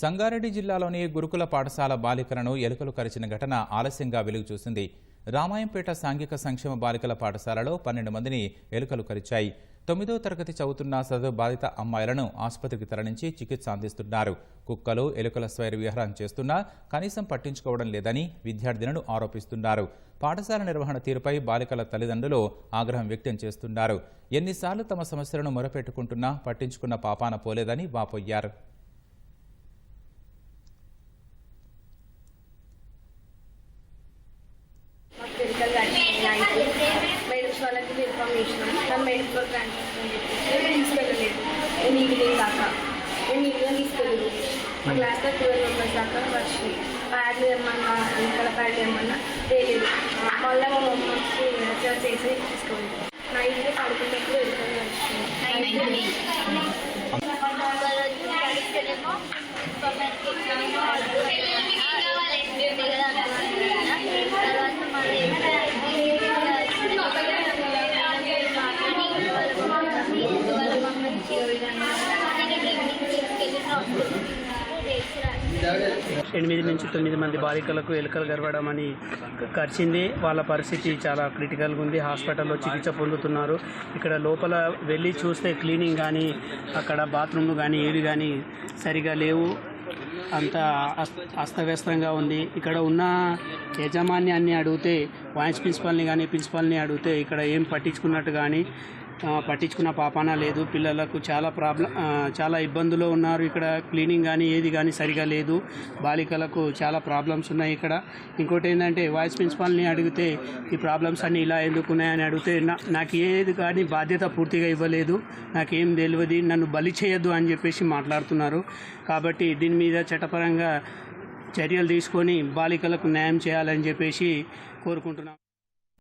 సంగారెడ్డి జిల్లాలోని గురుకుల పాఠశాల బాలికలను ఎలుకలు కరిచిన ఘటన ఆలస్యంగా వెలుగు చూసింది. రామాయంపేట సాంఘిక సంక్షేమ బాలికల పాఠశాలలో పన్నెండు మందిని ఎలుకలు కరిచాయి. తొమ్మిదో తరగతి చదువుతున్న సదు బాధిత అమ్మాయిలను ఆసుపత్రికి తరలించి చికిత్స అందిస్తున్నారు. కుక్కలు ఎలుకల స్వైర విహారం చేస్తున్నా కనీసం పట్టించుకోవడం లేదని విద్యార్థినులు ఆరోపిస్తున్నారు. పాఠశాల నిర్వహణ తీరుపై బాలికల తల్లిదండ్రులు ఆగ్రహం వ్యక్తం చేస్తున్నారు. ఎన్నిసార్లు తమ సమస్యలను మొరపెట్టుకుంటున్నా పట్టించుకున్న పాపాన పోలేదని వాపోయ్యారు మాకు మెడికల్ వాళ్ళకి ఇన్ఫార్మ్ చేసినాం మేము మెడికల్ ట్రాన్స్ఫర్ అని చెప్పేసి తీసుకెళ్ళలేదు. నేను ఈవినింగ్ దాకా మేము ఈవినింగ్ తీసుకెళ్ళలేదు మా క్లాస్లో ట్వెల్వ్ మెంబర్స్ దాకా వచ్చినాయి ప్యాడ్లు ఏమన్నా ఇక్కడ ప్యాడ్లు ఏమన్నా తెలియదు మళ్ళీ మా మమ్మీకి రిచార్జ్ చేసి తీసుకోండి నైట్ పడుకున్నప్పుడు వెళ్తాను వచ్చింది ఎనిమిది నుంచి తొమ్మిది మంది బాలికలకు ఎలుకలు గరవడం అని కరిచింది. వాళ్ళ పరిస్థితి చాలా క్రిటికల్గా ఉంది. హాస్పిటల్లో చికిత్స పొందుతున్నారు. ఇక్కడ లోపల వెళ్ళి చూస్తే క్లీనింగ్ కానీ అక్కడ బాత్రూమ్లు కానీ ఏవి కానీ సరిగా లేవు. అంత అస్తవ్యస్తంగా ఉంది. ఇక్కడ ఉన్న యజమాన్యాన్ని అడిగితే వాయిస్ ప్రిన్సిపాల్ని కానీ ప్రిన్సిపాల్ని అడిగితే ఇక్కడ ఏం పట్టించుకున్నట్టు కానీ పట్టించుకున్న పాపాన లేదు. పిల్లలకు చాలా ప్రాబ్లం చాలా ఇబ్బందులు ఉన్నారు. ఇక్కడ క్లీనింగ్ కానీ ఏది కానీ సరిగా లేదు. బాలికలకు చాలా ప్రాబ్లమ్స్ ఉన్నాయి ఇక్కడ. ఇంకోటి ఏంటంటే వాయిస్ ప్రిన్సిపాల్ని అడిగితే ఈ ప్రాబ్లమ్స్ అన్నీ ఇలా ఎందుకున్నాయని అడిగితే నా- నాకు ఏది కానీ బాధ్యత పూర్తిగా ఇవ్వలేదు. నాకేం తెలియదు నన్ను బలి చేయొద్దు అని చెప్పేసి మాట్లాడుతున్నారు. కాబట్టి దీని మీద చట్టపరంగా చర్యలు తీసుకొని బాలికలకు న్యాయం చేయాలని చెప్పేసి కోరుకుంటున్నాం.